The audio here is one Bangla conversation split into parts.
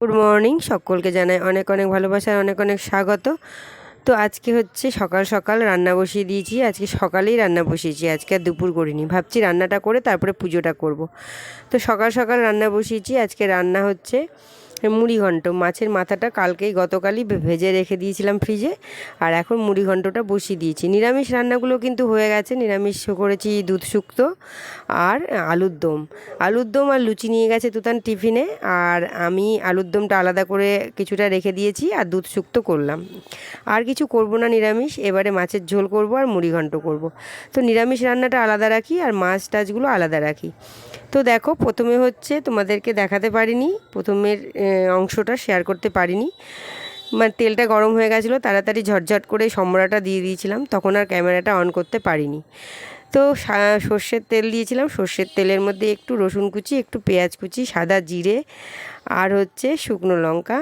গুড মর্নিং সকলকে জানাই অনেক অনেক ভালোবাসা, অনেক অনেক স্বাগত। তো আজকে হচ্ছে সকাল সকাল রান্না বসিয়ে দিয়েছি, আজকে সকালেই রান্না বসিয়েছি, আজকে আর দুপুর করিনি। ভাবছি রান্নাটা করে তারপরে পুজোটা করব। তো সকাল সকাল রান্না বসিয়েছি, আজকে রান্না হচ্ছে মুড়ি ঘন্ট। মাছের মাথাটা কালকেই গতকালই ভেজে রেখে দিয়েছিলাম ফ্রিজে, আর এখন মুড়ি ঘন্টটা বসিয়ে দিয়েছি। নিরামিষ রান্নাগুলো কিন্তু হয়ে গেছে। নিরামিষ করেছি দুধ শুক্তো আর আলুর দম। আলুর দম আর লুচি নিয়ে গেছে তুতান টিফিনে, আর আমি আলুর দমটা আলাদা করে কিছুটা রেখে দিয়েছি আর দুধ শুক্তো করলাম। আর কিছু করব না নিরামিষ, এবারে মাছের ঝোল করব আর মুড়ি ঘন্ট করব। তো নিরামিষ রান্নাটা আলাদা রাখি আর মাছ টাছগুলো আলাদা রাখি। তো দেখো, প্রথমে হচ্ছে তোমাদেরকে দেখাতে পারিনি, প্রথমের অংশটা শেয়ার করতে পারিনি। মানে তেলটা গরম হয়ে গেছিল, তাড়াতাড়ি ঝটঝট করে সম্বরাটা দিয়ে দিয়েছিলাম, তখন আর ক্যামেরাটা অন করতে পারিনি। তো সর্ষের তেল দিয়েছিলাম, সর্ষের তেলের মধ্যে একটু রসুন কুচি, একটু পেঁয়াজ কুচি, সাদা জিরে, আর হচ্ছে শুকনো লঙ্কা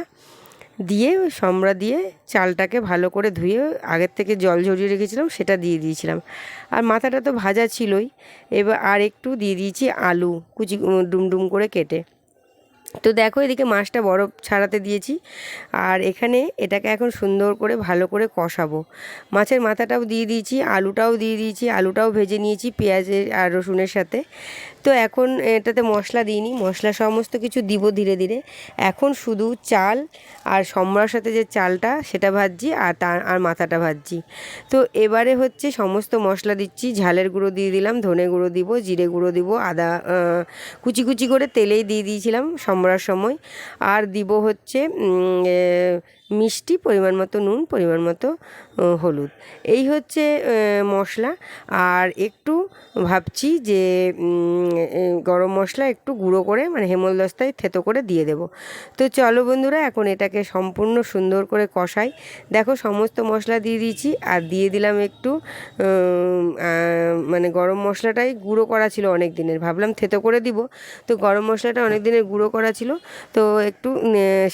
দিয়ে ওই সমরা দিয়ে চালটাকে ভালো করে ধুয়ে আগের থেকে জল ঝরিয়ে রেখেছিলাম, সেটা দিয়ে দিয়েছিলাম। আর মাথাটা তো ভাজা ছিলই, এবার আর একটু দিয়ে দিয়েছি আলু কুচি ডুম ডুম করে কেটে। তো দেখো এদিকে মাছটা বরফ ছাড়াতে দিয়েছি। আর এখানে এটাকে এখন সুন্দর করে ভালো করে কষাবো। মাছের মাথাটাও দিয়ে দিয়েছি, আলুটাও দিয়ে দিয়েছি, আলুটাও ভেজে নিয়েছি পেঁয়াজের আর রসুনের সাথে। তো এখন এটাতে মশলা দিইনি, মশলা সমস্ত কিছু দিব ধীরে ধীরে। এখন শুধু চাল আর সম্বরার সাথে যে চালটা, সেটা ভাজছি আর তার আর মাথাটা ভাজছি। তো এবারে হচ্ছে সমস্ত মশলা দিচ্ছি, ঝালের গুঁড়ো দিয়ে দিলাম, ধনে গুঁড়ো দিব, জিরে গুঁড়ো দিব, আদা কুচি কুচি করে তেলেই দিয়ে দিয়েছিলাম। সম্বরার সময়। আর দিব হচ্ছে মিষ্টি পরিমাণ মতো, নুন পরিমাণ মতো হলুদ। এই হচ্ছে মশলা। আর একটু ভাবছি যে গরম মশলা একটু গুঁড়ো করে মানে হেমলদস্তায় থেতো করে দিয়ে দেব। তো চলো বন্ধুরা, এখন এটাকে সম্পূর্ণ সুন্দর করে কষাই। দেখো সমস্ত মশলা দিয়ে দিয়েছি, আর দিয়ে দিলাম একটু মানে গরম মশলাটাই গুঁড়ো করা ছিল অনেক দিনের ভাবলাম থেতো করে দিব, তো গরম মশলাটা অনেক দিনের গুঁড়ো করা ছিল, তো একটু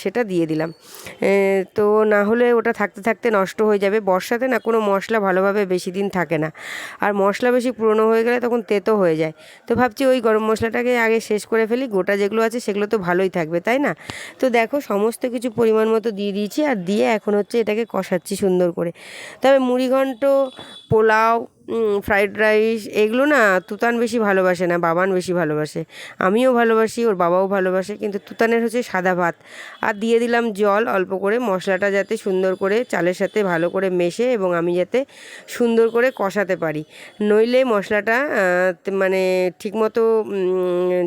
সেটা দিয়ে দিলাম। তো না হলে ওটা থাকতে থাকতে নষ্ট হয়ে যাবে। বর্ষাতে না কোনো মশলা ভালোভাবে বেশি দিন থাকে না। আর মশলা বেশি পুরনো হয়ে গেলে তখন তেতো হয়ে যায়। তো ভাবছি ওই গরম মশলাটাকে আগে শেষ করে ফেলি। গোটা যেগুলো আছে সেগুলো তো ভালোই থাকবে, তাই না? তো দেখো, সমস্ত কিছু পরিমাণ মতো দিয়ে দিয়েছি। আর দিয়ে এখন হচ্ছে এটাকে কষাচ্ছি সুন্দর করে। তবে মুড়িঘণ্ট পোলাও ফ্রাইড রাইস এগুলো না তুতান বেশি ভালোবাসে না, বাবান বেশি ভালোবাসে। আমিও ভালোবাসি, ওর বাবাও ভালোবাসে, কিন্তু তুতানের হচ্ছে সাদা ভাত। আর দিয়ে দিলাম জল, অল্প করে মশলাটা যাতে সুন্দর করে চালের সাথে ভালো করে মেশে এবং আমি যাতে সুন্দর করে কষাতে পারি। নইলে মশলাটা মানে ঠিকমতো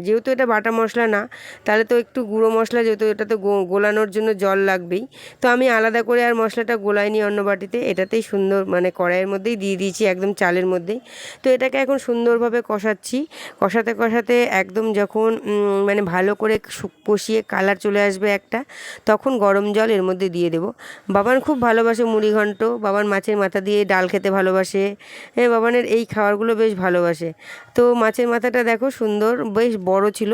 যেহেতু এটা বাটা মশলা না, তাহলে তো একটু গুঁড়ো মশলা যেহেতু এটা তো গোলানোর জন্য জল লাগবেই। তো আমি আলাদা করে আর মশলাটা গোলাইনি অন্য বাটিতে, এটাতেই সুন্দর মানে কড়াইয়ের মধ্যেই দিয়ে দিয়েছি একদম চালের মধ্যেই তো এটাকে এখন সুন্দরভাবে কষাচ্ছি। কষাতে কষাতে একদম যখন মানে ভালো করে কষিয়ে কালার চলে আসবে একটা, তখন গরম জল এর মধ্যে দিয়ে দেবো। বাবান খুব ভালোবাসে মুড়ি ঘন্ট। বাবান মাছের মাথা দিয়ে ডাল খেতে ভালোবাসে। এ, বাবানের এই খাবারগুলো বেশ ভালোবাসে। তো মাছের মাথাটা দেখো সুন্দর, বেশ বড় ছিল।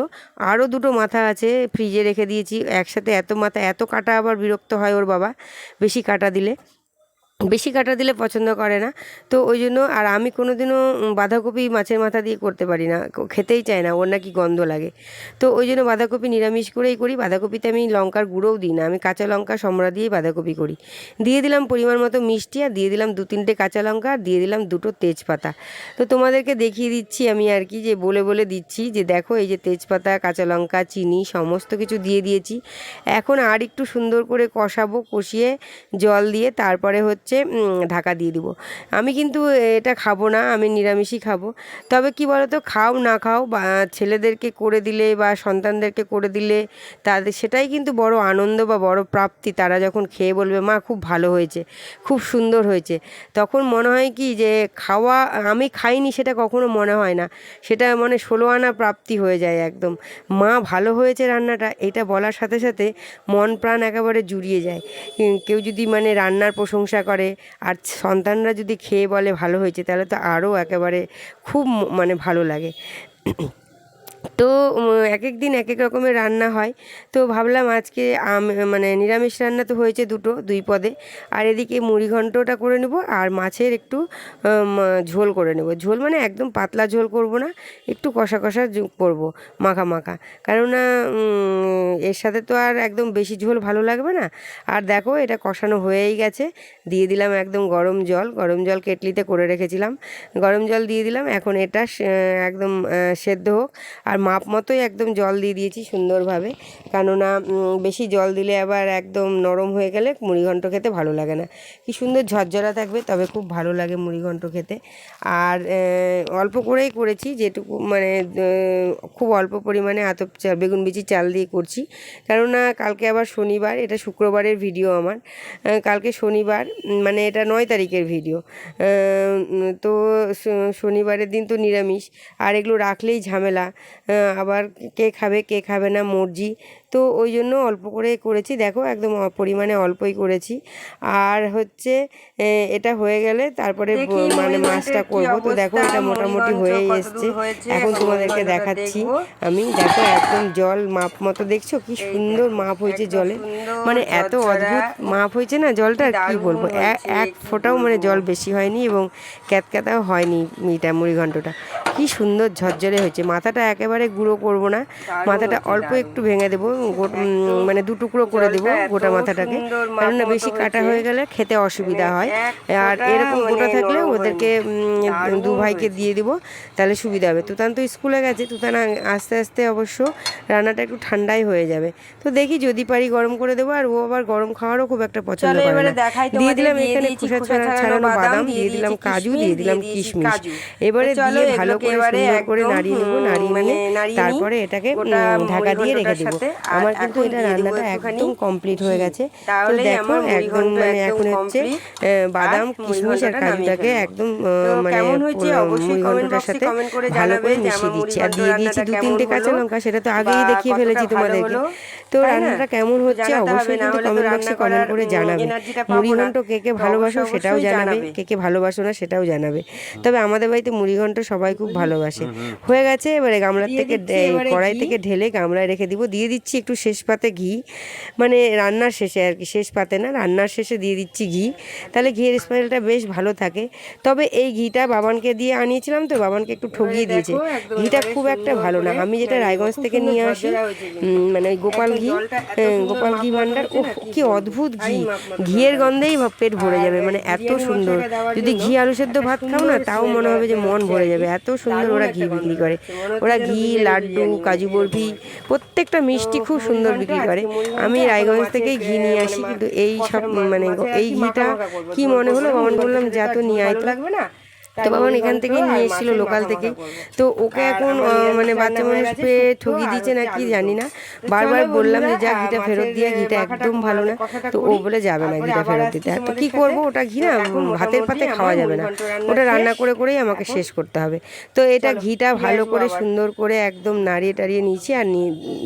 আরও দুটো মাথা আছে ফ্রিজে রেখে দিয়েছি। একসাথে এত মাথা, এত কাটা আবার বিরক্ত হয় ওর বাবা, বেশি কাটা দিলে। বেশি কাটা দিলে পছন্দ করে না। তো ওই জন্য আর আমি কোনোদিনও উম, বাঁধাকপি মাছের মাথা দিয়ে করতে পারি না। খেতেই চায় না ওর নাকি গন্ধ লাগে। তো ওই জন্য বাঁধাকপি নিরামিষ করেই করি। বাঁধাকপিতে আমি লঙ্কার গুঁড়োও দিই না আমি কাঁচা লঙ্কা সমরা দিয়েই বাঁধাকপি করি। দিয়ে দিলাম পরিমাণ মতো মিষ্টি আর দিয়ে দিলাম দু তিনটে কাঁচা লঙ্কা আর দিয়ে দিলাম দুটো তেজপাতা। তো তোমাদেরকে দেখিয়ে দিচ্ছি আমি আর কি যে বলে বলে দিচ্ছি যে দেখো এই যে তেজপাতা কাঁচা লঙ্কা চিনি সমস্ত কিছু দিয়ে দিয়েছি। এখন আর একটু সুন্দর করে কষাবো কষিয়ে জল দিয়ে তারপরে হচ্ছে উম, ঢাকা দিয়ে দিব। আমি কিন্তু এটা খাব না আমি নিরামিষই খাব। তবে কি বলো তো খাও না খাও বা ছেলেদেরকে করে দিলে বা সন্তানদেরকে করে দিলে তাদের সেটাই কিন্তু বড় আনন্দ বা বড় প্রাপ্তি। তারা যখন খেয়ে বলবে মা খুব ভালো হয়েছে খুব সুন্দর হয়েছে। তখন মনে হয় কি যে খাওয়া আমি খাইনি সেটা কখনো মনে হয় না। সেটা মানে ষোলো আনা প্রাপ্তি হয়ে যায় একদম। মা ভালো হয়েছে রান্নাটা? এটা বলার সাথে সাথে মন প্রাণ একেবারে জুড়িয়ে যায়। কেউ যদি মানে রান্নার প্রশংসা করে আর সন্তানরা যদি খেয়ে বলে ভালো হয়েছে, তাহলে তো আরও একেবারে খুব মানে ভালো লাগে। তো এক এক দিন এক এক রকমের রান্না হয়। তো ভাবলাম আজকে আম মানে নিরামিষ রান্না তো হয়েছে দুটো, দুই পদে। আর এদিকে মুড়ি ঘন্টটা করে নেব আর মাছের একটু ঝোল করে নেব। ঝোল মানে একদম পাতলা ঝোল করব না, একটু কষা কষা করব, মাখা মাখা। কেননা এর সাথে তো আর একদম বেশি ঝোল ভালো লাগবে না। আর দেখো এটা কষানো হয়েই গেছে। দিয়ে দিলাম একদম গরম জল গরম জল কেটলিতে করে রেখেছিলাম। গরম জল দিয়ে দিলাম। এখন এটা একদম সেদ্ধ হোক। আর মাপ মতোই একদম জল দিয়ে দিয়েছি সুন্দরভাবে। কেননা বেশি জল দিলে আবার একদম নরম হয়ে গেলে মুড়িঘণ্ট খেতে ভালো লাগে না। কি সুন্দর ঝরঝরা থাকবে, তবে খুব ভালো লাগে মুড়িঘণ্ট খেতে। আর অল্প করেই করেছি, যেটুকু মানে খুব অল্প পরিমাণে আতপ চাল বেগুন বিচি চাল দিয়ে করছি। কেননা, কালকে আবার শনিবার, এটা শুক্রবারের ভিডিও আমার। কালকে শনিবার মানে এটা নয় তারিখের ভিডিও। তো শনিবারের দিন তো নিরামিষ, আর এগুলো রাখলেই ঝামেলা। আবার কে খাবে কে খাবে না মর্জি। তো ওই জন্য অল্প করে করেছি। দেখো একদম পরিমাণে অল্পই করেছি। আর হচ্ছে এটা হয়ে গেলে তারপরে মানে মাছটা করব। তো দেখো এটা মোটামুটি কতদূর এসছে। এখন তোমাদেরকে দেখাচ্ছি। আমি দেখো একদম জল মাপ মতো দেখছ? কি সুন্দর মাপ হয়েছে জলে। মানে এত। অদ্ভুত মাপ হয়েছে না জলটা আর কি বলব? এক ফোঁটাও মানে জল বেশি হয়নি এবং ক্যাতক্যাতাও হয়নি মিটা মুড়ি ঘন্টটা। কি সুন্দর ঝরঝরে হয়েছে। মাথাটা একেবারে গুঁড়ো করব না। মাথাটা অল্প একটু ভেঙে দেবো। মানে দু টুকরো করে দেবো গোটা মাথাটাকে। কেননা বেশি কাটা হয়ে গেলে খেতে অসুবিধা হয়। আর এরকম গোটা মানে থাকলে ওদেরকে দু ভাইকে দিয়ে দিব তাহলে সুবিধা হবে। তুতান তো স্কুলে গেছে তুতান আস্তে আস্তে অবশ্য রান্নাটা একটু ঠান্ডাই হয়ে যাবে। তো দেখি যদি পারি গরম করে দেবো আর ও আবার গরম খাওয়ারও খুব একটা পছন্দ করে না। দিয়ে দিলাম এখানে খোসা খোসা ছাড়া ছাড়ানো বাদাম, দিয়ে দিলাম কাজু দিয়ে দিলাম কিশমিশ। এবারে দিয়ে ভালো করে সুন্দর করে নাড়িয়ে নেব নাড়িয়ে মানে নিয়ে তারপরে এটাকে ঢাকা দিয়ে রেখে দেবো। আমার কিন্তু এটা রান্নাটা একদম কমপ্লিট হয়ে গেছে। তো দেখো একদম মানে এখন হচ্ছে আহ, বাদাম আর কিশমিশ আর কাজুটাকে একদম মানে কেমন হয়েছে? অবশ্যই comment মুড়িঘণ্টটার সাথে করে ভালো করে জানাবে যে মিশিয়ে আমার দিচ্ছি আর দিয়ে দিয়েছি দু তিনটে কাঁচা লঙ্কা সেটা তো আগেই দেখিয়ে ফেলেছি তোমাদেরকে। তো রান্নাটা কেমন হচ্ছে অবশ্যই না কিন্তু কমেন্ট বক্সে কমেন্ট করে জানাবে। মুড়িঘণ্ট কে কে ভালোবাসো সেটাও জানাবে। কে কে ভালোবাসো না সেটাও জানাবে। তবে আমাদের বাড়িতে মুড়িঘণ্ট সবাই খুব ভালোবাসে। হয়ে গেছে এবারে গামলার থেকে কড়াই থেকে ঢেলে গামলায় রেখে দিব দিয়ে দিচ্ছি একটু শেষ পাতে ঘি। মানে রান্নার শেষে আর কি শেষ পাতে না রান্নার শেষে দিয়ে দিচ্ছি ঘি। তাহলে ঘিয়ের স্মেলটা বেশ ভালো থাকে। তবে এই ঘিটা বাবানকে দিয়ে আনিয়েছিলাম তো বাবানকে একটু দেখো, দিয়েছে ঘিটা খুব একটা ভালো না। আমি যেটা রায়গঞ্জ থেকে নিয়ে আসি মানে ওই গোপাল ঘি সুন্দর গোপাল ঘি ভান্ডার ও কি অদ্ভুত ঘি। ঘিয়ের গন্ধেই পেট ভরে যাবে মানে এত সুন্দর। যদি ঘি আলু সেদ্ধ ভাত খাও না তাও মনে হবে যে মন ভরে যাবে। এত সুন্দর ওরা ঘি বিক্রি করে। ওরা ঘি লাড্ডু কাজু বরফি প্রত্যেকটা মিষ্টি খুব সুন্দর বিক্রি করে। আমি রায়গঞ্জ থেকে থেকেই ঘি নিয়ে মানে আসি কিন্তু এই সব মানে এই ঘিটা কি মনে হলো কমন বললাম যে যা তো তো নিয়ে আয় লাগবে না? তো বাবান এখান থেকে নিয়ে এসেছিল লোকাল থেকে। তো ওকে এখন মানে বাচ্চা মানুষ পেয়ে ঠগি দিচ্ছে না কি জানি না। বারবার বললাম যে যা ঘিটা ফেরত দিয়ে ঘিটা একদম ভালো না। তো ও বলে যাবে না ঘিটা ফেরত দিতে। তো কি। করব? ওটা ঘি না ভাতের পাতে খাওয়া যাবে না। ওটা রান্না করে করেই আমাকে শেষ করতে হবে। তো এটা ঘিটা ভালো করে সুন্দর করে একদম নাড়িয়ে টাড়িয়ে নিয়েছি আর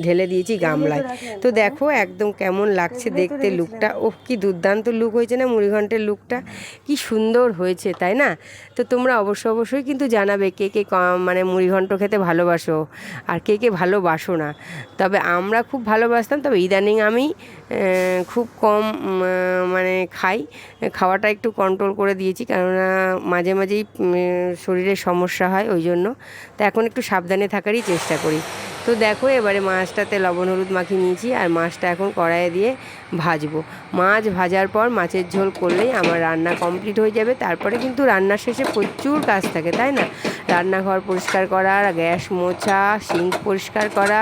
ঢেলে দিয়েছি গামলায়। তো দেখো একদম কেমন লাগছে দেখতে লুকটা ওহ কি দুর্দান্ত লুক হয়েছে না মুড়িঘণ্টের লুকটা কি সুন্দর হয়েছে তাই না তো তোমরা অবশ্য অবশ্যই কিন্তু জানাবে কে কে মানে মুড়িঘণ্ট খেতে ভালোবাসো আর কে কে ভালোবাসো না। তবে আমরা খুব ভালোবাসতাম, তবে ইদানিং আমি খুব কম মানে খাই। খাওয়াটা একটু কন্ট্রোল করে দিয়েছি কেননা মাঝে মাঝেই শরীরে সমস্যা হয় ওই জন্য। তো এখন একটু সাবধানে থাকারই চেষ্টা করি। তো দেখো, এবারে মাছটাতে লবণ, হলুদ মাখিয়ে নিয়েছি আর মাছটা এখন কড়াইয়ে দিয়ে ভাজবো। মাছ ভাজার পর মাছের ঝোল করলেই আমার রান্না কমপ্লিট হয়ে যাবে। তারপরে কিন্তু রান্নার শেষে প্রচুর কাজ থাকে, তাই না? রান্নাঘর পরিষ্কার করা, গ্যাস মোছা, সিঙ্ক পরিষ্কার করা,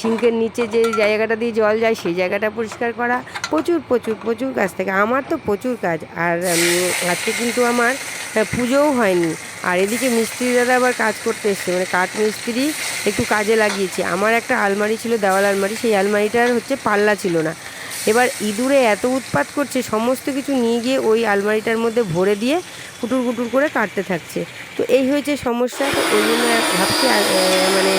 সিঙ্কের নিচে যে জায়গাটা দিয়ে জল যায় সেই জায়গাটা পরিষ্কার করা, প্রচুর প্রচুর প্রচুর কাজ থাকে, আমার তো প্রচুর কাজ, আর আজকে কিন্তু আমার পুজোও হয়নি, আর এদিকে মিস্ত্রি দাদা আবার কাজ করতে এসছে মানে কাঠ মিস্ত্রি একটু কাজে লাগিয়েছে, আমার একটা আলমারি ছিল, দেওয়াল আলমারি, সেই আলমারিটার হচ্ছে পাল্লা ছিল না এবার ইঁদুরে এত উৎপাত করছে, সমস্ত কিছু নিয়ে গিয়ে ওই আলমারিটার মধ্যে ভরে দিয়ে কুটুর কুটুর করে কাটতে থাকছে। তো এই হয়েছে সমস্যা, তো ওই জন্য ভাবছি মানে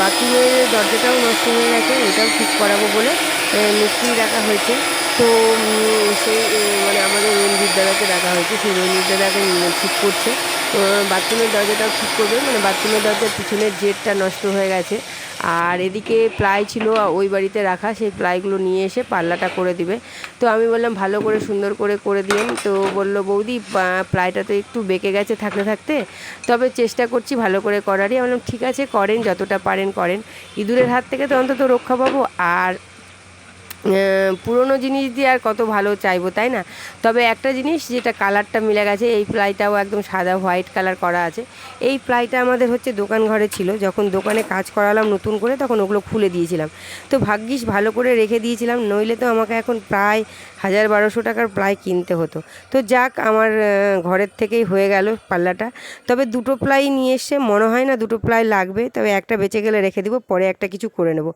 বাথরুমের দরজাটাও নষ্ট হয়ে গেছে ওটাও ঠিক করাবো বলে মিস্ত্রি রাখা হয়েছে। তো সেই মানে আমাদের রঞ্জিত দাদাকে রাখা হয়েছে, সেই রঞ্জিত দাদাকে ঠিক করছে। তো, বাথরুমের দরজাটাও ঠিক করবে মানে বাথরুমের দরজার পিছনের জেটটা নষ্ট হয়ে গেছে। আর এদিকে প্লাই ছিল ওই বাড়িতে রাখা, সেই প্লাইগুলো নিয়ে এসে পাল্লাটা করে দিবে। তো আমি বললাম, ভালো করে, সুন্দর করে করে দিন তো বলল, বৌদি প্লাইটা তো একটু বেঁকে গেছে থাকতে থাকতে। তবে চেষ্টা করছি ভালো করে করারই। আমি বললাম, ঠিক আছে, করেন, যতটা পারেন, করেন। ইঁদুরের হাত থেকে তো অন্তত রক্ষা পাবো। আর পুরনো জিনিস দিয়ে আর কত ভালো চাইব, তাই না? তবে একটা জিনিস যেটা কালারটা মিলে গেছে, এই প্লাইটাও একদম সাদা হোয়াইট কালার করা আছে। এই প্লাইটা আমাদের হচ্ছে দোকান ঘরে ছিল, যখন দোকানে কাজ করালাম নতুন করে, তখন ওগুলো খুলে দিয়েছিলাম। তো ভাগ্যিস ভালো করে রেখে দিয়েছিলাম, নইলে তো আমাকে এখন প্রায় হাজার বারোশো টাকার প্লাই কিনতে হতো। তো যাক, আমার ঘরের থেকেই হয়ে গেল পাল্লাটা। তবে দুটো প্লাই নিয়ে এসে মনে হয় না দুটো প্লাই লাগবে, তবে একটা বেঁচে গেলে রেখে দিব, পরে একটা কিছু করে নেব।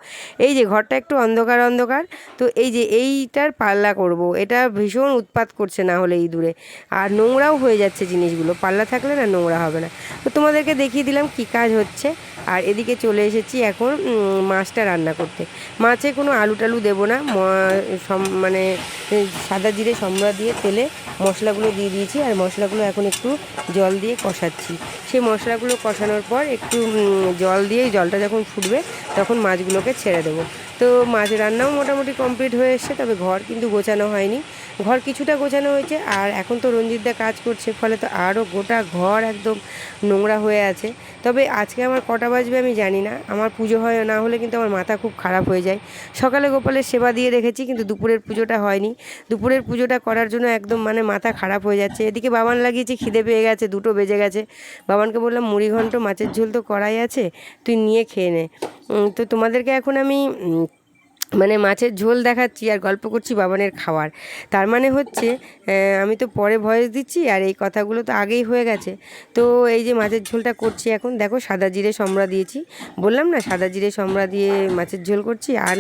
এই যে ঘরটা একটু অন্ধকার অন্ধকার, তো এই যে এইটার পাল্লা করব। এটা ভীষণ উৎপাত করছে না হলে ইঁদুরে আর নোংরাও হয়ে যাচ্ছে জিনিসগুলো, পাল্লা থাকলে না নোংরা হবে না। তো তোমাদেরকে দেখিয়ে দিলাম কি কাজ হচ্ছে। আর এদিকে চলে এসেছি এখন মাছটা রান্না করতে। মাছে কোনো আলু টালু দেবো না মানে সাদা জিরে, সম্রা দিয়ে তেলে মশলাগুলো দিয়ে দিয়েছি, আর মশলাগুলো এখন একটু জল দিয়ে কষাচ্ছি। সেই মশলাগুলো কষানোর পর একটু জল দিয়ে জলটা যখন ফুটবে, তখন মাছগুলোকে ছেড়ে দেবো। তো মাছ রান্নাও মোটামুটি কমপ্লিট হয়ে এসছে, তবে ঘর কিন্তু গোছানো হয়নি। ঘর কিছুটা গোছানো হয়েছে, আর এখন তো রঞ্জিতদা কাজ করছে, ফলে তো আরও গোটা ঘর একদম নোংরা হয়ে আছে। তবে আজকে আমার কটা বাজবে আমি জানি না। আমার পুজো হয় না হলে কিন্তু আমার মাথা খুব খারাপ হয়ে যায়। সকালে গোপালের সেবা দিয়ে রেখেছি কিন্তু দুপুরের পুজোটা হয়নি। দুপুরের পুজোটা করার জন্য একদম মানে মাথা খারাপ হয়ে যাচ্ছে। এদিকে বাবান লাগিয়েছি, খিদে পেয়ে গেছে, দুটো বেজে গেছে। বাবানকে বললাম, মুড়ি ঘন্ট, মাছের ঝোল তো করাই আছে, তুই নিয়ে খেয়ে নে। তো তোমাদেরকে এখন আমি মানে মাছের ঝোল দেখাচ্ছি আর গল্প করছি বাবানের খাওয়ার। তার মানে হচ্ছে আমি তো পরে ভয়েস দিচ্ছি আর এই কথাগুলো তো আগেই হয়ে গেছে। তো এই যে মাছের ঝোলটা করছি এখন, দেখো সাদা জিরে সম্রা দিয়েছি। বললাম না, সাদা জিরে সম্রা দিয়ে মাছের ঝোল করছি। আর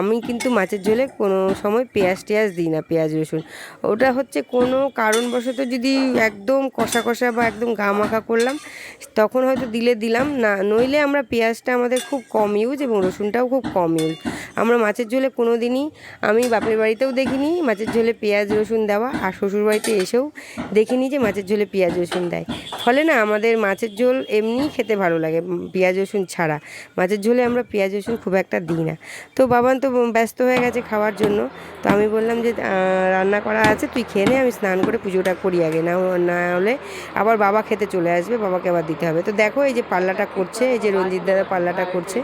আমি কিন্তু মাছের ঝোলে কোনো সময় পেঁয়াজ টেয়াজ দিই না, পেঁয়াজ, রসুন। ওটা হচ্ছে কোনো কারণবশত যদি একদম কষা কষা বা একদম গা মাখা করলাম, তখন হয়তো দিলে দিলাম না, নইলে আমরা পেঁয়াজটা আমাদের খুব কম ইউজ এবং রসুনটাও খুব কম ইউজ আমরা মাছের ঝোলে কোনো দিনই আমি বাপের বাড়িতেও দেখিনি মাছের ঝোলে পেঁয়াজ রসুন দেওয়া আর শ্বশুর বাড়িতে এসেও দেখিনি যে মাছের ঝোলে পেঁয়াজ রসুন দেয়। ফলে না আমাদের মাছের ঝোল এমনিই খেতে ভালো লাগে পেঁয়াজ রসুন ছাড়া। মাছের ঝোলে আমরা পেঁয়াজ রসুন খুব একটা দিই না। তো বাবান তো ব্যস্ত হয়ে গেছে খাওয়ার জন্য। তো আমি বললাম যে রান্না করা আছে তুই খেয়ে নে আমি স্নান করে পুজোটা করি আগে। না না হলে আবার বাবা খেতে চলে আসবে বাবাকে আবার দিতে হবে। তো দেখো এই যে পাল্লাটা করছে এই যে রঞ্জিত দাদা পাল্লাটা করছে।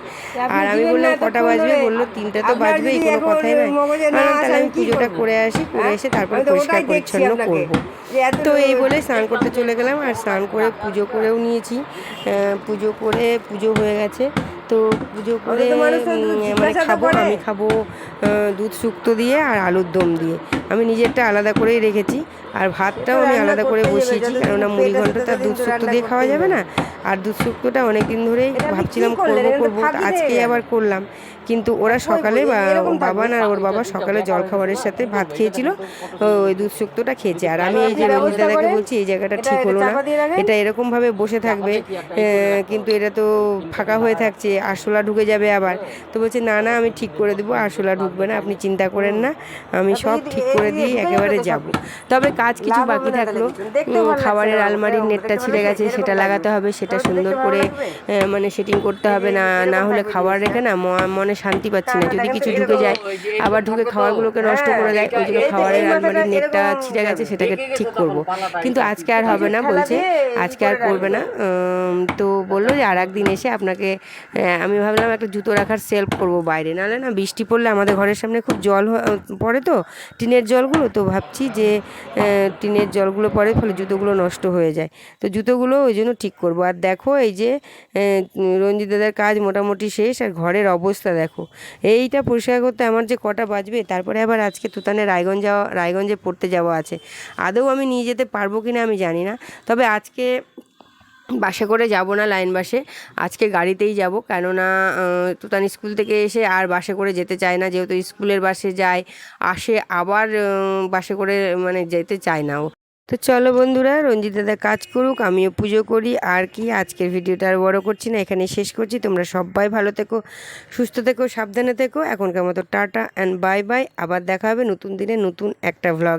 আর আমি বললাম কটা বাজবে? বলল তিনটে তো বাজবেই কোনো কথাই নাই তাহলে আমি পুজোটা করে আসি করে এসে তারপরে পরিষ্কার পরিচ্ছন্ন করব। তো এই বলে স্নান করতে চলে গেলাম আর স্নান করে পুজো করেও নিয়েছি। পুজো করে পুজো হয়ে গেছে। তো পুজো করে মানে খাব আমি খাব দুধ শুক্তো দিয়ে আর আলুর দম দিয়ে। আমি নিজেরটা আলাদা করেই রেখেছি। আর ভাতটাও আমি আলাদা করে বসিয়েছি কেননা মুড়ি ঘন্ট তো আর দুধ শুক্তো দিয়ে খাওয়া যাবে না? আর দুধ শুক্তোটা অনেক দিন ধরেই ভাবছিলাম করব করব আজকেই আবার করলাম। কিন্তু ওরা সকালে বাবা না ওর বাবা সকালে জলখাবারের সাথে ভাত খেয়েছিল ওই দুধ শুক্তটা খেয়েছে। আর আমি এই যে রঞ্জিত দাদাকে বলছি এই জায়গাটা ঠিক হলো না এটা এরকম ভাবে বসে থাকবে কিন্তু এটা তো ফাঁকা হয়ে থাকছে আরশোলা ঢুকে যাবে আবার। তো বলছে না না আমি ঠিক করে দেবো আরশোলা ঢুকবে না আপনি চিন্তা করেন না আমি সব ঠিক করে দিয়ে একেবারে যাব। তবে কাজ কিছু বাকি থাকল। খাবারের আলমারির নেটটা ছিঁড়ে গেছে সেটা লাগাতে হবে সেটা সুন্দর করে মানে সেটিং করতে হবে না না হলে খাবার রেখে না ম- মনে শান্তি পাচ্ছি না। যদি কিছু ঢুকে যায় আবার ঢুকে খাবারগুলোকে নষ্ট করে দেয় ওই জন্য খাবারের আলমারির নেটটা ছিঁড়ে গেছে সেটাকে ঠিক করব। কিন্তু আজকে আর হবে না বলছে আজকে আর করবে না। তো বলল যে আর একদিন এসে আপনাকে আমি ভাবলাম একটা জুতো রাখার সেলফ করব বাইরে। নাহলে না বৃষ্টি পড়লে আমাদের ঘরের সামনে খুব জল পড়ে তো টিনের জলগুলো। তো ভাবছি যে টিনের জলগুলো পড়ে ফলে জুতোগুলো নষ্ট হয়ে যায়। তো জুতোগুলো ওই জন্য ঠিক করব। আর দেখো এই যে রঞ্জিত দাদার কাজ মোটামুটি শেষ আর ঘরের অবস্থা দেখো। এইটা পরিষ্কার করতে আমার যে কটা বাজবে, তারপরে আবার আজকে তুতানে রায়গঞ্জ যাওয়া রায়গঞ্জে পড়তে যাওয়া আছে। আদৌ আমি নিয়ে যেতে পারব কি না আমি জানি না। তবে আজকে বাসে করে যাব না লাইন বাসে। আজকে গাড়িতেই যাব, কেননা তুতান স্কুল থেকে এসে আর বাসে করে যেতে চায় না। যেহেতু স্কুলের বাসে যায়, আসে আবার বাসে করে মানে যেতে চায় না ও। তো চলো বন্ধুরা, রঞ্জিত দাদা কাজ করুক, আমিও পুজো করি। আর কি, আজকের ভিডিওটা আর বড়ো করছি না এখানে শেষ করছি। তোমরা সবাই ভালো থেকো, সুস্থ থেকো, সাবধানে থেকো। এখনকার মতো টাটা অ্যান্ড বাই বাই আবার দেখা হবে নতুন দিনে নতুন একটা ভ্লগ